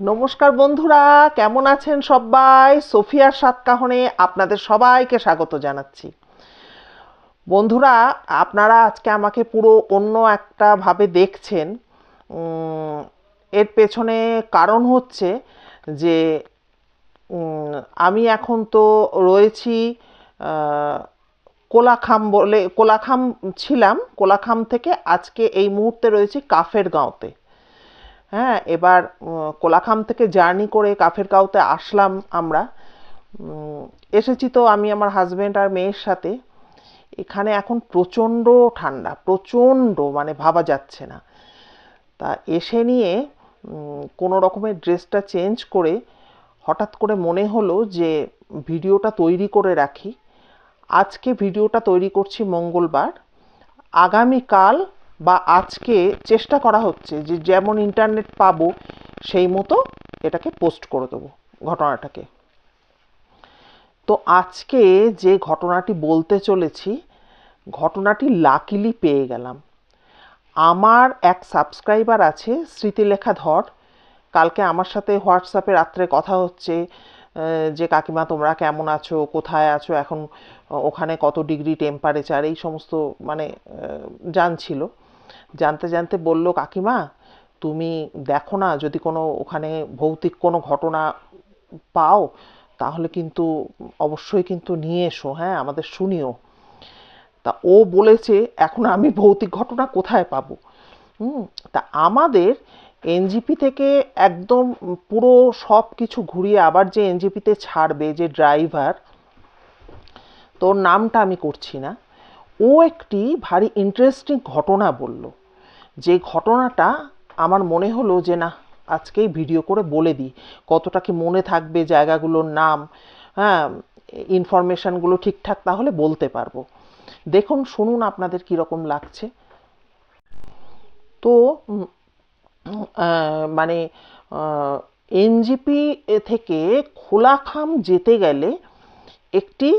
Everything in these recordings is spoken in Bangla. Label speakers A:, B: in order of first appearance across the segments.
A: নমস্কার বন্ধুরা, কেমন আছেন সবাই? সোফিয়ার সাতকাহনে আপনাদের সবাইকে স্বাগত জানাচ্ছি। বন্ধুরা, আপনারা আজকে আমাকে পুরো অন্য একটা ভাবে দেখছেন। এর পেছনে কারণ হচ্ছে যে আমি এখন তো রয়েছি কোলাখাম বলে, কোলাখাম ছিলাম, কোলাখাম থেকে আজকে এই মুহূর্তে রয়েছি কাফের গাঁওতে হ্যাঁ এবার কোলাখাম থেকে জার্নি করে কাফের কাউতে আসলাম আমরা। এসেছি তো আমি, আমার হাজবেন্ড আর মেয়ের সাথে। এখানে এখন প্রচণ্ড ঠান্ডা, প্রচণ্ড মানে ভাবা যাচ্ছে না। তা এসে নিয়ে কোনো রকমের ড্রেসটা চেঞ্জ করে হঠাৎ করে মনে হলো যে, ভিডিওটা তৈরি করে রাখি। আজকে ভিডিওটা তৈরি করছি মঙ্গলবার। আগামীকাল বা আজকে চেষ্টা করা হচ্ছে যে যেমন ইন্টারনেট পাবো, সেই মতো এটাকে পোস্ট করে দেবো ঘটনাটাকে। তো আজকে যে ঘটনাটি বলতে চলেছি, ঘটনাটি লাকিলি পেয়ে গেলাম। আমার এক সাবস্ক্রাইবার আছে, স্মৃতিলেখা ধর। কালকে আমার সাথে হোয়াটসঅ্যাপে রাত্রে কথা হচ্ছে যে কাকিমা তোমরা কেমন আছো, কোথায় আছো, এখন ওখানে কত ডিগ্রি টেম্পারেচার এই সমস্ত মানে জানছিল। জানতে জানতে বলল, কাকিমা, তুমি দেখো না যদি কোনো ওখানে ভৌতিক কোনো ঘটনা পাও, তাহলে কিন্তু অবশ্যই কিন্তু নিয়ে এসো হ্যাঁ আমাদের শুনিও। তা ও বলেছে, এখন আমি ভৌতিক ঘটনা কোথায় পাবো? হুম, তা আমাদের এনজিপি থেকে একদম পুরো সব কিছু ঘুরিয়ে আবার যে এনজিপিতে ছাড়বে যে ড্রাইভার, তোর নামটা আমি করছি না। ও একটি ভারী ইন্টারেস্টিং ঘটনা বলল। যে ঘটনাটা আমার মনে হলো যে না আজকেই ভিডিও করে বলে দিই। কতটা কি মনে থাকবে জায়গাগুলোর নাম হ্যাঁ ইনফরমেশনগুলো ঠিকঠাক তাহলে বলতে পারব। দেখুন, শুনুন আপনাদের কীরকম লাগছে। তো মানে এনজিপি থেকে খোলাখাম যেতে গেলে একটি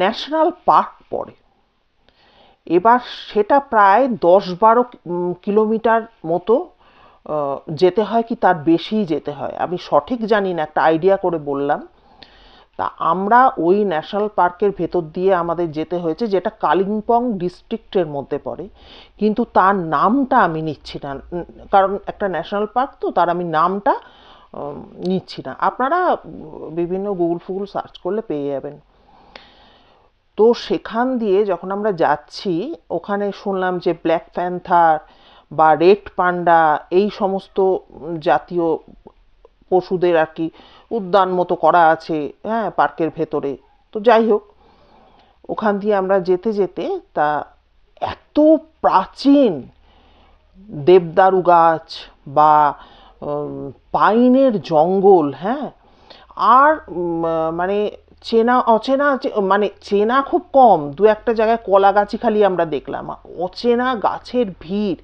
A: ন্যাশনাল পার্ক পড়ে। এবার সেটা প্রায় দশ বারো কিলোমিটার মতো যেতে হয় কি তার বেশিই যেতে হয়। আমি সঠিক জানি না, একটা আইডিয়া করে বললাম। তা আমরা ওই ন্যাশনাল পার্কের ভেতর দিয়ে আমাদের যেতে হয়েছে, যেটা কালিম্পং ডিস্ট্রিক্টের মধ্যে পড়ে। কিন্তু তার নামটা আমি নিচ্ছি না কারণ একটা ন্যাশনাল পার্ক তো, তার আমি নামটা নিচ্ছি না। আপনারা বিভিন্ন গুগল ফুগল সার্চ করলে পেয়ে যাবেন। তো সেখান দিয়ে যখন আমরা যাচ্ছি, ওখানে শুনলাম যে ব্ল্যাক প্যান্থার বা রেড পান্ডা এই সমস্ত জাতীয় পশুদের আর কি উদ্যান মতো করা আছে হ্যাঁ পার্কের ভেতরে। তো যাই হোক, ওখান দিয়ে আমরা যেতে যেতে তা এত প্রাচীন দেবদারু গাছ বা পাইনের জঙ্গল হ্যাঁ আর মানে চেনা, অচেনা মানে চেনা খুব কম। দু একটা জায়গায় কলা গাছই খালি আমরা দেখলাম। অচেনা গাছের ভিড়।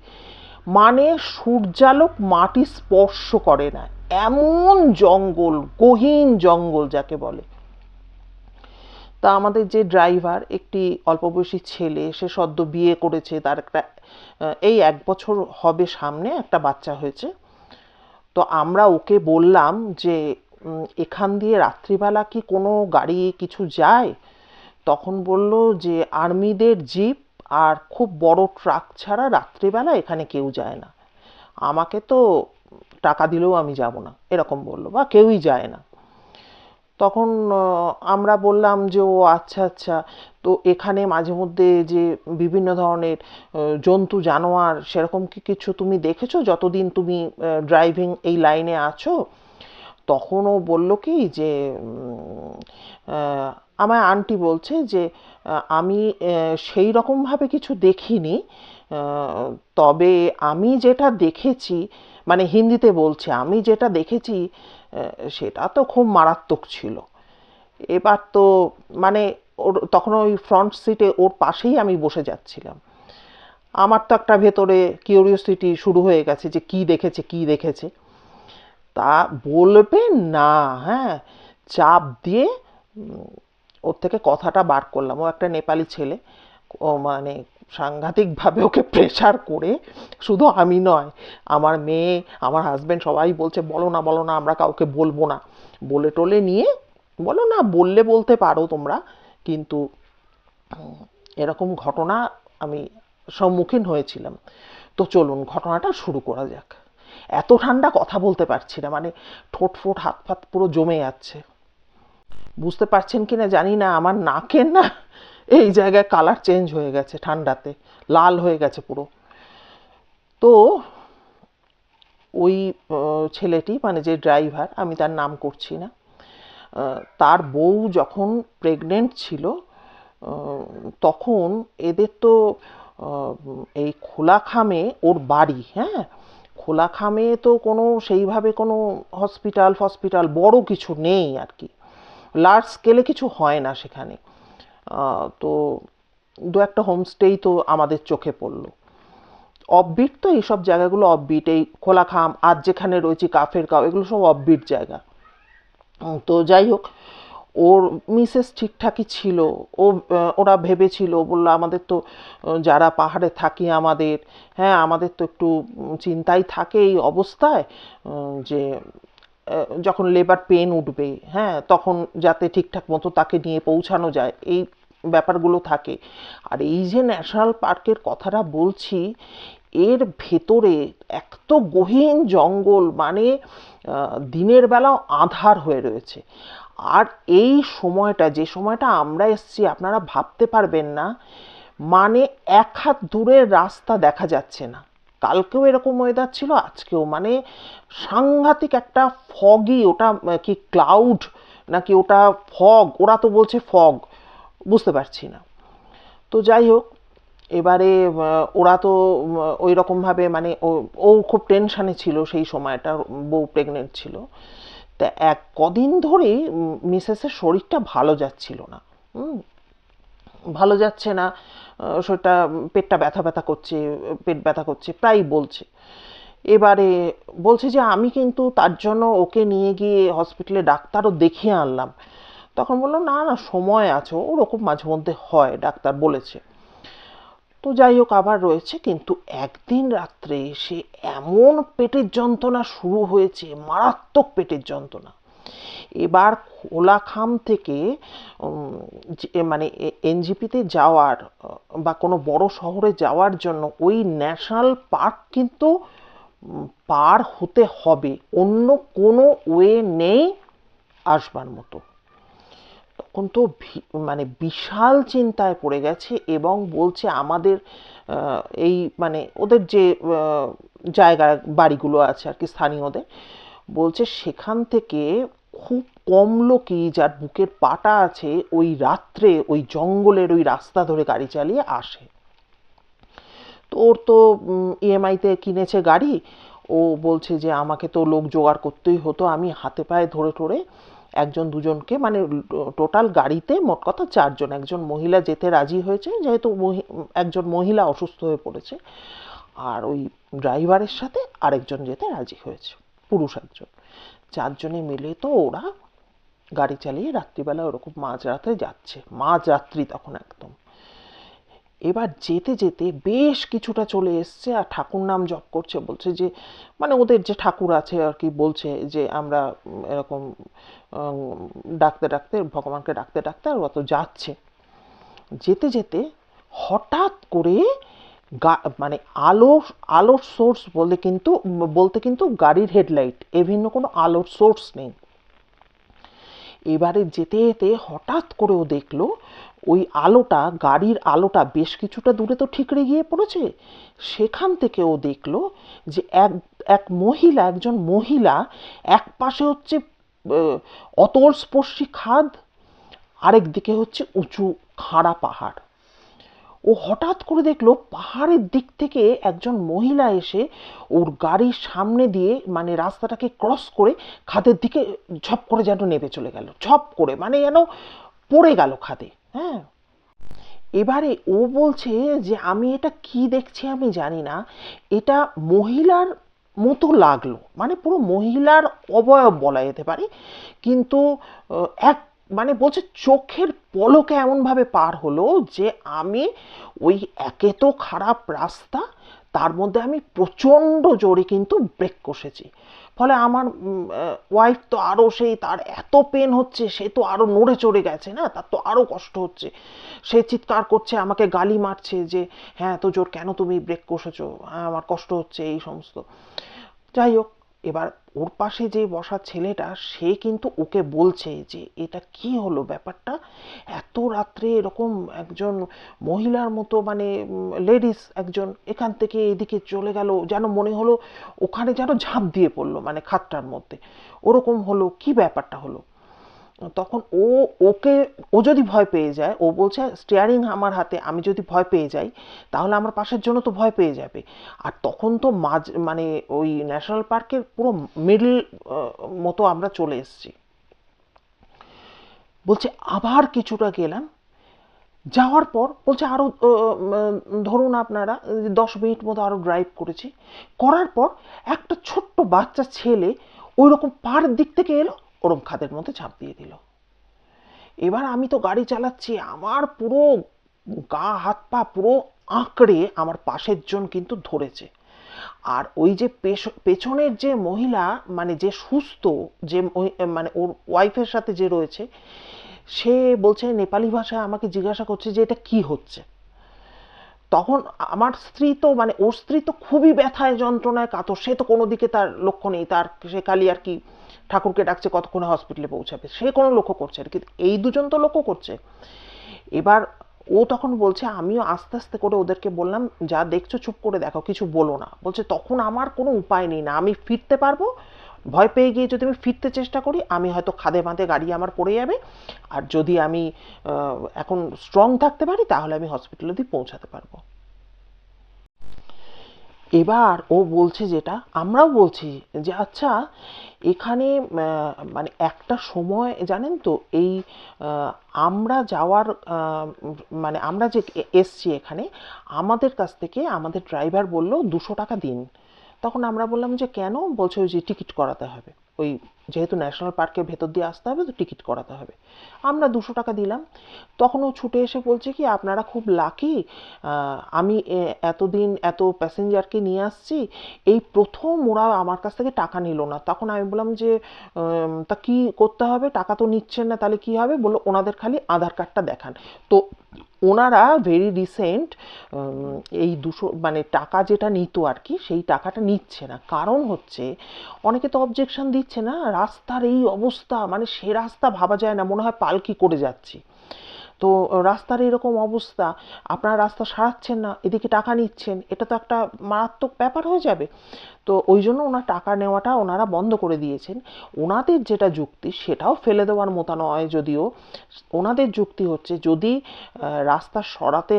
A: মানে সূর্যালোক মাটি স্পর্শ করে না। এমন জঙ্গল, গহীন জঙ্গল যাকে বলে। তা আমাদের যে ড্রাইভার, একটি অল্প বয়সী ছেলে, সে সদ্য বিয়ে করেছে, তার একটা এই এক বছর হবে সামনে একটা বাচ্চা হয়েছে। তো আমরা ওকে বললাম যে এখান দিয়ে রাত্রিবেলা কি কোনো গাড়ি কিছু যায়? তখন বলল যে, আর্মিদের জিপ আর খুব বড় ট্রাক ছাড়া রাত্রিবেলা এখানে কেউ যায় না। আমাকে তো টাকা দিলেও আমি যাব না, এরকম বলল, বা কেউই যায় না। তখন আমরা বললাম যে, ও আচ্ছা আচ্ছা তো এখানে মাঝে মধ্যে যে বিভিন্ন ধরনের জন্তু, জানোয়ার, সেরকম কি কিছু তুমি দেখেছ? যতদিন তুমি ড্রাইভিং এই লাইনে আছো তখন ও বলল কি যে আমায় আন্টি বলছে যে আমি সেই রকমভাবে কিছু দেখিনি তবে আমি যেটা দেখেছি মানে হিন্দিতে বলছে, আমি যেটা দেখেছি সেটা তো খুব মারাত্মক ছিল। এবার তো মানে ওর, তখন ওই ফ্রন্ট সিটে ওর পাশেই আমি বসে যাচ্ছিলাম। আমার তো একটা ভেতরে কিউরিওসিটি শুরু হয়ে গেছে যে কি দেখেছে কি দেখেছে। তা বলবে না হ্যাঁ? চাপ দিয়ে ওর থেকে কথাটা বার করলাম। ও একটা নেপালি ছেলে। ও মানে সাংঘাতিকভাবে ওকে প্রেশার করে শুধু আমি নয়, আমার মেয়ে, আমার হাজবেন্ড সবাই বলছে, বলো না বলো না, আমরা কাউকে বলব না। বলে টলে নিয়ে, বলো না, বললে বলতে পারো তোমরা, কিন্তু এরকম ঘটনা আমি সম্মুখীন হয়েছিলাম। তো চলুন, ঘটনাটা শুরু করা যাক। এত ঠান্ডা কথা বলতে পারছি না মানে ঠোঁট ফোট, হাত ফাত পুরো জমে যাচ্ছে। বুঝতে পারছেন কি না জানি না, আমার নাকের না এই জায়গায় কালার চেঞ্জ হয়ে গেছে ঠান্ডাতে, লাল হয়ে গেছে পুরো। তো ওই ছেলেটি মানে যে ড্রাইভার আমি তার নাম করছি না তার বউ যখন প্রেগনেন্ট ছিল তখন এদের তো এই খোলাখামে ওর বাড়ি হ্যাঁ? খোলাখামে তো কোনো সেইভাবে কোনো হসপিটাল ফসপিটাল বড় কিছু নেই আর কি। লার্জ স্কেলে কিছু হয় না সেখানে। তো দু একটা হোমস্টেই তো আমাদের চোখে পড়ল। অফবিট তো এইসব জায়গাগুলো অফবিট এই খোলাখাম, আর যেখানে রয়েছে কাফের গাঁও এগুলো সব অফবিট জায়গা। তো যাই হোক ওর মিসেস ঠিকঠাকই ছিল, ও ওরা ভেবেছিল বলল, আমাদের তো যারা পাহাড়ে থাকি আমাদের হ্যাঁ আমাদের তো একটু চিন্তাই থাকে এই অবস্থায় যে যখন লেবার পেন উঠবে হ্যাঁ তখন যাতে ঠিকঠাক মতো তাকে নিয়ে পৌঁছানো যায়, এই ব্যাপারগুলো থাকে। আর এই যে ন্যাশনাল পার্কের কথাটা বলছি এর ভেতরে এক তো গহীন জঙ্গল মানে দিনের বেলাও আধার হয়ে রয়েছে। আর এই সময়টা, যে সময়টা আমরা এসছি, আপনারা ভাবতে পারবেন না মানে এক হাত দূরের রাস্তা দেখা যাচ্ছে না। কালকেও এরকম ওয়েদার ছিল, আজকেও মানে সাংঘাতিক একটা ফগি ওটা কি ক্লাউড নাকি ওটা ফগ ওরা তো বলছে ফগ বুঝতে পারছি না। তো যাই হোক এবারে ওরা তো ওই রকমভাবে মানে ও- ও খুব টেনশানে ছিল সেই সময়টা, বউ প্রেগনেন্ট ছিল। তা এক কদিন ধরেই মিসেসের শরীরটা ভালো যাচ্ছিল না। ভালো যাচ্ছে না শরীরটা, পেটটা ব্যথা ব্যথা করছে, পেট ব্যথা করছে প্রায় বলছে। এবারে বলছে যে, আমি কিন্তু তার জন্য ওকে নিয়ে গিয়ে হসপিটালে ডাক্তারও দেখিয়ে আনলাম। তখন বলল, না না, সময় আছে। ওরকম মাঝে মধ্যে হয়, ডাক্তার বলেছে। তো যাই হোক, আবার রয়েছে, কিন্তু একদিন রাত্রে এসে এমন পেটের যন্ত্রণা শুরু হয়েছে, মারাত্মক পেটের যন্ত্রণা। এবার খোলাখাম থেকে যে- মানে এনজিপিতে যাওয়ার বা কোনো বড় শহরে যাওয়ার জন্য ওই ন্যাশনাল পার্ক কিন্তু পার হতে হবে। অন্য কোনো ওয়ে নেই আসবার মতো। তখন তো ভি- মানে বিশাল চিন্তায় পড়ে গেছে এবং বলছে আমাদের এই মানে ওদের যে জায়গা বাড়িগুলো আছে আর কি স্থানীয়দের, বলছে সেখান থেকে খুব কম লোকই যার বুকের পাটা আছে ওই রাত্রে ওই জঙ্গলের ওই রাস্তা ধরে গাড়ি চালিয়ে আসে। তো ওর তো ইএমআইতে কিনেছে গাড়ি, ও বলছে যে আমাকে তো লোক জোগাড় করতেই হতো, আমি হাতে পায়ে ধরে ধরে একজন দুজনকে মানে টোটাল গাড়িতে মোট কথা চারজন। একজন মহিলা যেতে রাজি হয়েছে, যেহেতু একজন মহিলা অসুস্থ হয়ে পড়েছে। আর ওই ড্রাইভারের সাথে আরেকজন যেতে রাজি হয়েছে, পুরুষ একজন। চারজনে মিলে তো ওরা গাড়ি চালিয়ে রাত্রিবেলা ওরকম মাঝরাতে যাচ্ছে, মাঝরাত্রি তখন একদম। এবার যেতে যেতে বেশ কিছুটা চলে এসছে আর ঠাকুর নাম জপ করছে, বলছে যে মানে ওদের যে ঠাকুর আছে আর কি বলছে যে, আমরা এরকম ডাকতে ডাকতে, ভগবানকে ডাকতে ডাকতে আর অত যাচ্ছে। যেতে যেতে হঠাৎ করে গা- মানে আলো, আলোর সোর্স বলতে কিন্তু বলতে কিন্তু গাড়ির হেডলাইট এ কোনো আলোর সোর্স নেই। এবারে যেতে যেতে হঠাৎ করে ও দেখল, ওই আলোটা, গাড়ির আলোটা বেশ কিছুটা দূরে তো ঠিকরে গিয়ে পড়েছে। সেখান থেকে ও দেখল যে এক এক মহিলা, একজন মহিলা এক পাশে হচ্ছে অতলস্পর্শী অতল স্পর্শী খাদ, আরেক দিকে হচ্ছে উঁচু, খাড়া পাহাড়। ও হঠাৎ করে দেখল পাহাড়ের দিক থেকে একজন মহিলা এসে ওর গাড়ির সামনে দিয়ে মানে রাস্তাটাকে ক্রস করে খাদের দিকে ঝপ করে যেন নেমে চলে গেল। ঝপ করে মানে যেন পড়ে গেল খাদে হ্যাঁ। এবারে ও বলছে যে, আমি এটা কি দেখছি আমি জানি না। এটা মহিলার মতো লাগল। মানে পুরো মহিলার অবয়ব বলা যেতে পারে। কিন্তু এক মানে বলছে চোখের পলকে এমনভাবে পার হলো যে আমি ওই একে তো খারাপ রাস্তা, তার মধ্যে আমি প্রচণ্ড জোরে কিন্তু ব্রেক কষেছি। ফলে আমার ওয়াইফ তো আরও সেই তার এত পেন হচ্ছে, সে তো আরও নড়ে চড়ে গেছে, না? তার তো আরও কষ্ট হচ্ছে। সে চিৎকার করছে, আমাকে গালি মারছে যে হ্যাঁ এত জোর কেন তুমি ব্রেক কষেছো? আমার কষ্ট হচ্ছে এই সমস্ত। যাই হোক এবার ওর পাশে যে বসা ছেলেটা, সে কিন্তু ওকে বলছে যে, এটা কি হলো ব্যাপারটা? এত রাত্রে এরকম একজন মহিলার মতো মানে লেডিস একজন এখান থেকে এদিকে চলে গেল, যেন মনে হলো ওখানে যেন ঝাঁপ দিয়ে পড়ল মানে খাতটার মধ্যে। ওরকম হলো, কি ব্যাপারটা হলো? তখন ও, ওকে, ও যদি ভয় পেয়ে যায়, ও বলছে স্টিয়ারিং আমার হাতে, আমি যদি ভয় পেয়ে যাই, তাহলে আমার পাশের জন্য তো ভয় পেয়ে যাবে। আর তখন তো মাঝ মানে ওই ন্যাশনাল পার্কের পুরো মিডল মতো আমরা চলে এসেছি। বলছে, আবার কিছুটা গেলাম। যাওয়ার পর বলছে আরও ধরুন আপনারা, দশ মিনিট মতো আরও ড্রাইভ করেছি। করার পর একটা ছোট্ট বাচ্চা ছেলে ওই রকম পার দিক থেকে এলো ওরম খাদের মধ্যে ঝাঁপ দিয়ে দিল। এবার আমি তো গাড়ি চালাচ্ছি, আমার পুরো গা, হাত, পা পুরো আঁকড়ে আমার পাশের জন কিন্তু ধরেছে। আর ওই যে পেছনের যে মহিলা মানে যে সুস্থ, যে মানে ওর ওয়াইফের সাথে যে রয়েছে, সে বলছে, নেপালি ভাষায় আমাকে জিজ্ঞাসা করছে যে এটা কি হচ্ছে? তখন আমার স্ত্রী তো মানে ওর স্ত্রী তো খুবই ব্যথায়, যন্ত্রণায় কাতর। সে তো কোনো দিকে তার লক্ষ্য নেই। তার, সে কালি আর কি ঠাকুরকে ডাকছে কতক্ষণে হসপিটালে পৌঁছাবে? সে কোনো লক্ষ্য করছে না। কিন্তু এই দুজন তো লক্ষ্য করছে। এবার ও তখন বলছে, আমিও আস্তে আস্তে করে ওদেরকে বললাম, যা দেখছ চুপ করে দেখো কিছু বলো না। বলছে, তখন আমার কোনো উপায় নেই না, আমি ফিরতে পারব? ভয় পেয়ে গিয়ে যদি আমি ফিরতে চেষ্টা করি, আমি হয়তো খাদে বাঁধে গাড়ি আমার পড়ে যাবে। আর যদি আমি এখন স্ট্রং থাকতে পারি, তাহলে আমি হসপিটাল অব্দি পৌঁছাতে পারব। এবার ও বলছে যেটা, আমরাও বলছি যে আচ্ছা এখানে মানে একটা সময়, জানেন তো, এই আমরা যাওয়ার মানে আমরা যে এসছি এখানে, আমাদের কাছ থেকে আমাদের ড্রাইভার বলল দুশো টাকা দিন। তখন আমরা বললাম যে কেন? বলছে ওই যে টিকিট করাতে হবে। ওই যেহেতু ন্যাশনাল পার্কের ভেতর দিয়ে আসতে হবে, তো টিকিট করাতে হবে। আমরা দুশো টাকা দিলাম। তখন ও ছুটে এসে বলছে কি, আপনারা খুব লাকি আমি এতদিন এত প্যাসেঞ্জারকে নিয়ে আসছি, এই প্রথম ওরা আমার কাছ থেকে টাকা নিল না। তখন আমি বললাম যে তা কি করতে হবে? টাকা তো নিচ্ছেন না, তাহলে কি হবে? বলল, ওনাদের খালি আধার কার্ডটা দেখান। তো ওনারা ভেরি রিসেন্ট এই দুশো মানে টাকা যেটা নিত আর কি, সেই টাকাটা নিচ্ছে না। কারণ হচ্ছে, অনেকে তো অবজেকশন দিচ্ছে না, রাস্তার এই অবস্থা মানে সে রাস্তা ভাবা যায় না, মনে হয় পালকি করে যাচ্ছি। তো রাস্তার এরকম অবস্থা, আপনারা রাস্তা সারাচ্ছেন না, এদিকে টাকা নিচ্ছেন, এটা তো একটা মারাত্মক ব্যাপার হয়ে যাবে। তো ওই জন্য ওনার টাকা নেওয়াটা ওনারা বন্ধ করে দিয়েছেন। ওনাদের যেটা যুক্তি, সেটাও ফেলে দেওয়ার মতো নয় যদিও। ওনাদের যুক্তি হচ্ছে, যদি রাস্তা সরাতে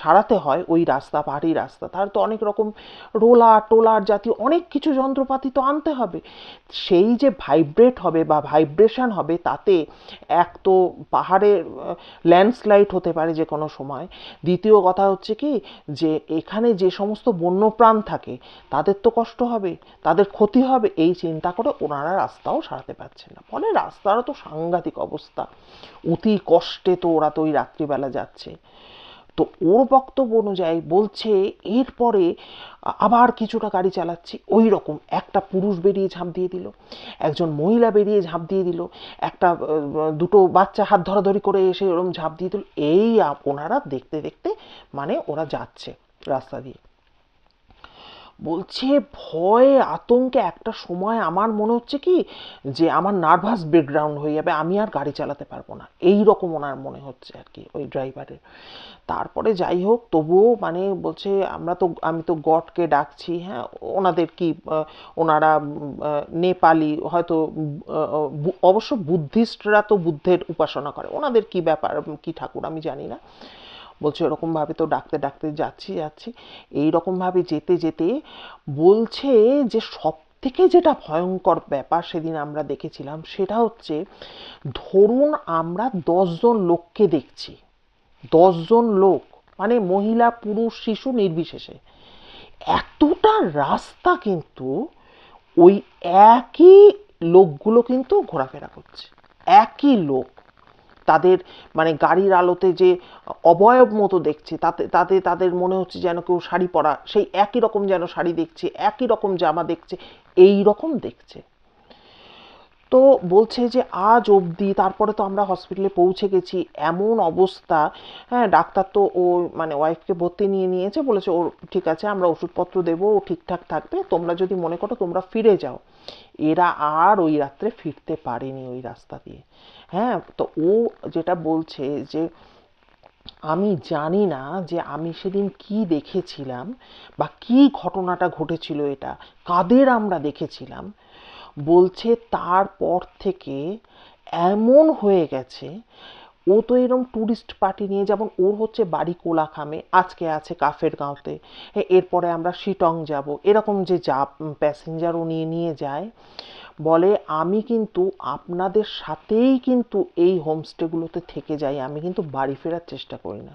A: সারাতে হয়, ওই রাস্তা, পাহাড়ি রাস্তা, তার তো অনেক রকম রোলার, টোলার জাতীয় অনেক কিছু যন্ত্রপাতি তো আনতে হবে। সেই যে ভাইব্রেট হবে বা ভাইব্রেশন হবে, তাতে এক তো পাহাড়ের ল্যান্ডস্লাইড হতে পারে যে কোনো সময়। দ্বিতীয় কথা হচ্ছে কি, যে এখানে যে সমস্ত বন্যপ্রাণ থাকে, তাদের তো কষ্ট হবে, তাদের ক্ষতি হবে, এই চিন্তা করে ওনারা রাস্তাও সারাতে পারছেন না। ফলে রাস্তারও তো সাংঘাতিক অবস্থা। অতি কষ্টে তো ওরা তো ওই রাত্রিবেলা যাচ্ছে। তো ওর বক্তব্য অনুযায়ী বলছে, এরপরে আবার কিছুটা গাড়ি চালাচ্ছি ওই রকম একটা পুরুষ বেরিয়ে ঝাঁপ দিয়ে দিল, একজন মহিলা বেরিয়ে ঝাঁপ দিয়ে দিল, একটা দুটো বাচ্চা হাত ধরাধরি করে এসে ওরকম ঝাঁপ দিয়ে দিল, এই ওনারা দেখতে দেখতে মানে ওরা যাচ্ছে রাস্তা দিয়ে। বলছে, ভয়ে, আতঙ্কে একটা সময় আমার মনে হচ্ছে কি, যে আমার নার্ভাস ব্রেকগ্রাউন্ড হয়ে যাবে, আমি আর গাড়ি চালাতে পারব না। এই রকম ওনার মনে হচ্ছে আর কি, ওই ড্রাইভারের তারপরে যাই হোক, তবুও মানে বলছে, আমরা তো, আমি তো গডকে ডাকছি হ্যাঁ ওনাদের কি ওনারা নেপালি, হয়তো অবশ্য বুদ্ধিস্টরা তো বুদ্ধের উপাসনা করে। ওনাদের কি ব্যাপার, কি ঠাকুর, আমি জানি না। বলছে এরকমভাবে তো ডাকতে ডাকতে যাচ্ছি যাচ্ছি। এই এইরকমভাবে যেতে যেতে বলছে যে সব থেকে যেটা ভয়ঙ্কর ব্যাপার সেদিন আমরা দেখেছিলাম সেটা হচ্ছে, ধরুন আমরা দশজন লোককে দেখছি, দশজন লোক মানে মহিলা, পুরুষ, শিশু নির্বিশেষে। এতটা রাস্তা কিন্তু ওই একই লোকগুলো কিন্তু ঘোরাফেরা করছে। একই লোক। তাদের মানে গাড়ির আলোতে যে অবয়ব মতো দেখছে, তাতে তাতে, তাদের মনে হচ্ছে যেন কেউ শাড়ি পরা, সেই একই রকম যেন শাড়ি দেখছে, একই রকম জামা দেখছে, এই রকম দেখছে। তো বলছে যে আজ অবধি তারপরে তো আমরা হসপিটালে পৌঁছে গেছি। এমন অবস্থা। হ্যাঁ ডাক্তার তো ও মানে ওয়াইফকে ভর্তি নিয়ে নিয়েছে। বলেছে ও ঠিক আছে, আমরা ওষুধপত্র দেবো, ও ঠিকঠাক থাকবে। তোমরা যদি মনে করো তোমরা ফিরে যাও। এরা আর ওই রাত্রে ফিরতে পারেনি ওই রাস্তা দিয়ে। হ্যাঁ তো ও যেটা বলছে যে, আমি জানি না যে আমি সেদিন কি দেখেছিলাম বা কি ঘটনাটা ঘটেছিল এটা। কাদের আমরা দেখেছিলাম? বলছে, তারপর থেকে এমন হয়ে গেছে, ও তো এরকম ট্যুরিস্ট পার্টি নিয়ে যেমন ওর হচ্ছে বাড়ি কোলাখামে, আজকে আছে কাফের গাঁওতে এরপরে আমরা শিটং যাব। এরকম যে যা প্যাসেঞ্জার ও নিয়ে নিয়ে যায়। বলে, আমি কিন্তু আপনাদের সাথেই কিন্তু এই হোমস্টেগুলোতে থেকে যাই। আমি কিন্তু বাড়ি ফেরার চেষ্টা করি না।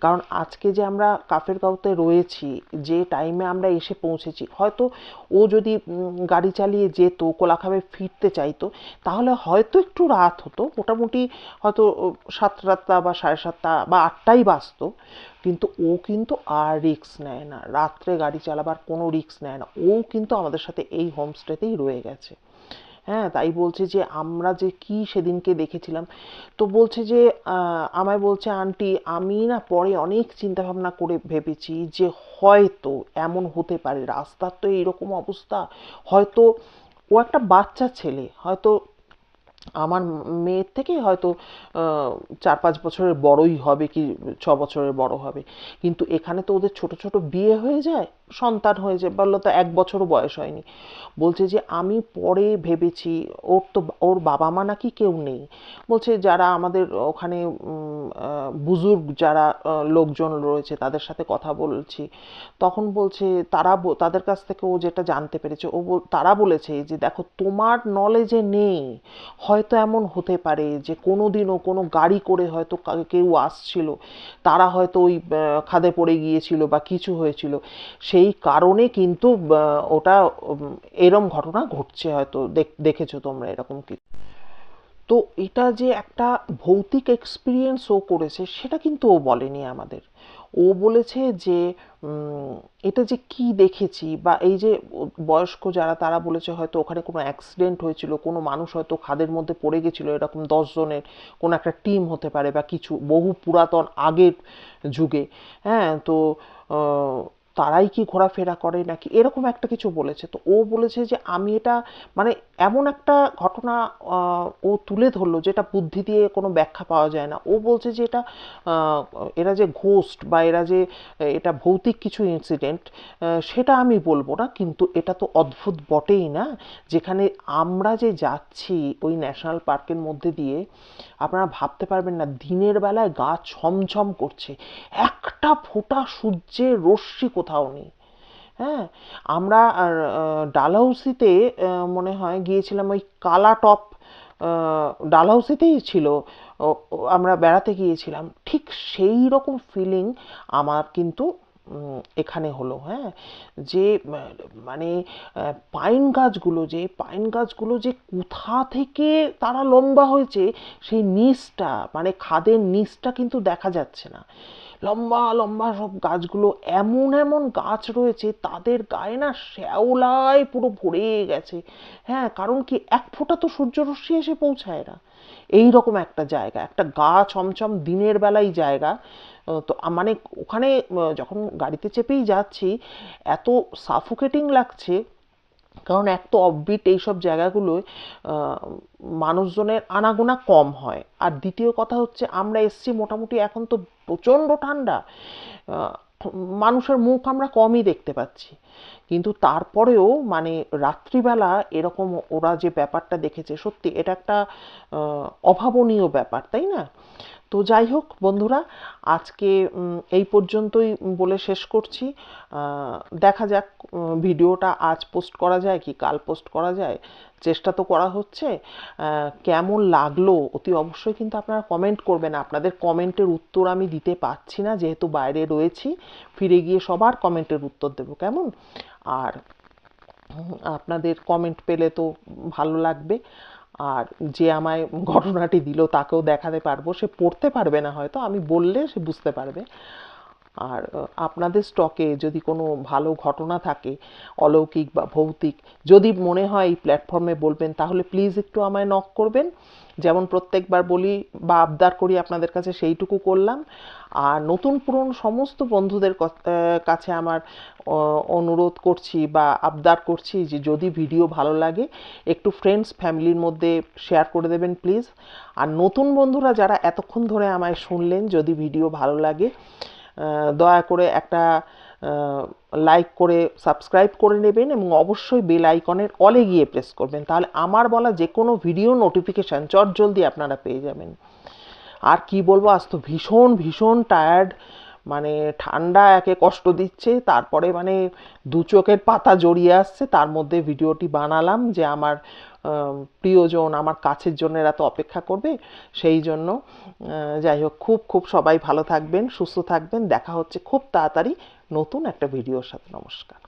A: কারণ আজকে যে আমরা কাফের গাঁওতে রয়েছি, যে টাইমে আমরা এসে পৌঁছেছি, হয়তো ও যদি গাড়ি চালিয়ে যেত, কোলাখামে ফিরতে চাইতো, তাহলে হয়তো একটু রাত হতো। মোটামুটি হয়তো সাতটা বা সাড়ে সাতটা বা আটটাই বাজতো। কিন্তু ও কিন্তু আর রিক্স নেয় না। রাত্রে গাড়ি চালাবার কোনো রিক্স নেয় না। ও কিন্তু আমাদের সাথে এই হোমস্টেতেই রয়ে গেছে। হ্যাঁ তাই বলছে যে আমরা যে কি সেদিনকে দেখেছিলাম, তো বলছে যে আমায় বলছে, আন্টি, আমি না পরে অনেক চিন্তা ভাবনা করে ভেবেছি যে হয়তো এমন হতে পারে। রাস্তার তো এইরকম অবস্থা। হয়তো ও একটা বাচ্চা ছেলে। হয়তো আমার মেয়ের থেকে হয়তো চার পাঁচ বছরের বড়ই হবে কি, ছ বছরের বড় হবে। কিন্তু এখানে তো ওদের ছোট ছোট বিয়ে হয়ে যায়। সন্তান হয়েছে, বলল তো এক বছরও বয়স হয়নি। বলছে যে, আমি পরে ভেবেছি, ওর তো, ওর বাবা মা নাকি কেউ নেই। বলছে, যারা আমাদের ওখানে বুজুর্গ যারা লোকজন রয়েছে, তাদের সাথে কথা বলছি। তখন বলছে, তারা তাদের কাছ থেকে ও যেটা জানতে পেরেছে, ও তারা বলেছে যে, দেখো, তোমার নলেজে নেই। হয়তো এমন হতে পারে যে কোনো দিনও কোনো গাড়ি করে হয়তো কেউ আসছিল। তারা হয়তো ওই খাদে পড়ে গিয়েছিল বা কিছু হয়েছিল। সেই কারণে কিন্তু ওটা এরম ঘটনা ঘটছে হয়তো দেখেছ তোমরা এরকম কি। তো এটা যে একটা ভৌতিক এক্সপিরিয়েন্স ও করেছে, সেটা কিন্তু ও বলেনি আমাদের। ও বলেছে যে এটা যে কি দেখেছি, বা এই যে বয়স্ক যারা, তারা বলেছে হয়তো ওখানে কোনো অ্যাক্সিডেন্ট হয়েছিল, কোনো মানুষ হয়তো খাদের মধ্যে পড়ে গেছিল, এরকম দশজনের কোনো একটা টিম হতে পারে, বা কিছু বহু পুরাতন আগের যুগে। হ্যাঁ তো তারাই কি ঘোরাফেরা করে নাকি? এরকম একটা কিছু বলেছে। তো ও বলেছে যে আমি এটা মানে এমন একটা ঘটনা ও তুলে ধরলো যেটা বুদ্ধি দিয়ে কোনো ব্যাখ্যা পাওয়া যায় না। ও বলছে যে এটা এরা যে ঘোস্ট বা এরা যে, এটা ভৌতিক কিছু ইনসিডেন্ট সেটা আমি বলব না, কিন্তু এটা তো অদ্ভুত বটেই না। যেখানে আমরা যে যাচ্ছি ওই ন্যাশনাল পার্কের মধ্যে দিয়ে, আপনারা ভাবতে পারবেন না, দিনের বেলায় গা ছমছম করছে। একটা ফোঁটা সূর্যের রশ্মি কোথাও নেই। হ্যাঁ? আমরা ডালহাউসিতে মনে হয় গিয়েছিলাম ওই কালা টপ ডালহাউসিতেই ছিল। আমরা বেড়াতে গিয়েছিলাম। ঠিক সেই রকম ফিলিং আমার কিন্তু এখানে হলো। হ্যাঁ? যে মানে পাইন গাছগুলো যে পাইন গাছগুলো যে কোথা থেকে তারা লম্বা হয়েছে, সেই নিচটা মানে খাদের নিচটা কিন্তু দেখা যাচ্ছে না। লম্বা লম্বা সব গাছগুলো এমন এমন গাছ রয়েছে, তাদের গায়ে না শ্যাওলায় পুরো ভরে গেছে। হ্যাঁ কারণ কি এক ফোঁটা তো সূর্যরশ্মি এসে পৌঁছায় না। এই রকম একটা জায়গা, একটা গা ছমছম দিনের বেলাই জায়গা। তো মানে ওখানে যখন গাড়িতে চেপেই যাচ্ছি, এত সাফোকেটিং লাগছে কারণ এক তো অফবিট এইসব জায়গাগুলোয় মানুষজনের আনাগোনা কম হয়। আর দ্বিতীয় কথা হচ্ছে, আমরা এসছি মোটামুটি এখন তো প্রচণ্ড ঠান্ডা মানুষের মুখ আমরা কমই দেখতে পাচ্ছি। কিন্তু তারপরেও মানে রাত্রিবেলা এরকম ওরা যে ব্যাপারটা দেখেছে, সত্যি এটা একটা অভাবনীয় ব্যাপার, তাই না? তো যাই হোক, বন্ধুরা, আজকে এই পর্যন্তই বলে শেষ করছি। দেখা যাক ভিডিওটা আজ পোস্ট করা যায় কি কাল পোস্ট করা যায়। চেষ্টা তো করা হচ্ছে। কেমন লাগল অতি অবশ্যই কিন্তু আপনারা কমেন্ট করবেন। আপনাদের কমেন্টের উত্তর আমি দিতে পারছি না, যেহেতু বাইরে রয়েছি। ফিরে গিয়ে সবার কমেন্টের উত্তর দেব, কেমন? আর আপনাদের কমেন্ট পেলে তো ভালো লাগবে। আর যে আমায় ঘটনাটি দিল, তাকেও দেখাতে পারব। সে পড়তে পারবে না হয়তো, আমি বললে সে বুঝতে পারবে। আর আপনাদের স্টকে যদি কোনো ভালো ঘটনা থাকে, অলৌকিক বা ভৌতিক, যদি মনে হয় এই প্ল্যাটফর্মে বলবেন, তাহলে প্লিজ একটু আমায় নক করবেন। যেমন প্রত্যেকবার বলি বা আবদার করি আপনাদের কাছে, সেইটুকু করলাম। আর নতুন পুরনো সমস্ত বন্ধুদের কাছে আমার অনুরোধ করছি বা আবদার করছি যে যদি ভিডিও ভালো লাগে, একটু ফ্রেন্ডস ফ্যামিলির মধ্যে শেয়ার করে দেবেন প্লিজ আর নতুন বন্ধুরা যারা এতক্ষণ ধরে আমায় শুনলেন, যদি ভিডিও ভালো লাগে দয়া করে একটা লাইক করে সাবস্ক্রাইব করে নেবেন এবং অবশ্যই বেল আইকনের অলে গিয়ে প্রেস করবেন। তাহলে আমার বলা যে কোনো ভিডিও নোটিফিকেশান চট জলদি আপনারা পেয়ে যাবেন। আর কি বলব, আজ তো ভীষণ ভীষণ টায়ার্ড মানে ঠান্ডা একে কষ্ট দিচ্ছে। তারপরে মানে দু চোখের পাতা জড়িয়ে আসছে। তার মধ্যে ভিডিওটি বানালাম যে আমার প্রিয়জন আমার কাছের জন্য এরা তো অপেক্ষা করবে, সেই জন্য যাই হোক, খুব খুব সবাই ভালো থাকবেন, সুস্থ থাকবেন। দেখা হচ্ছে খুব তাড়াতাড়ি নতুন একটা ভিডিওর সাথে। নমস্কার।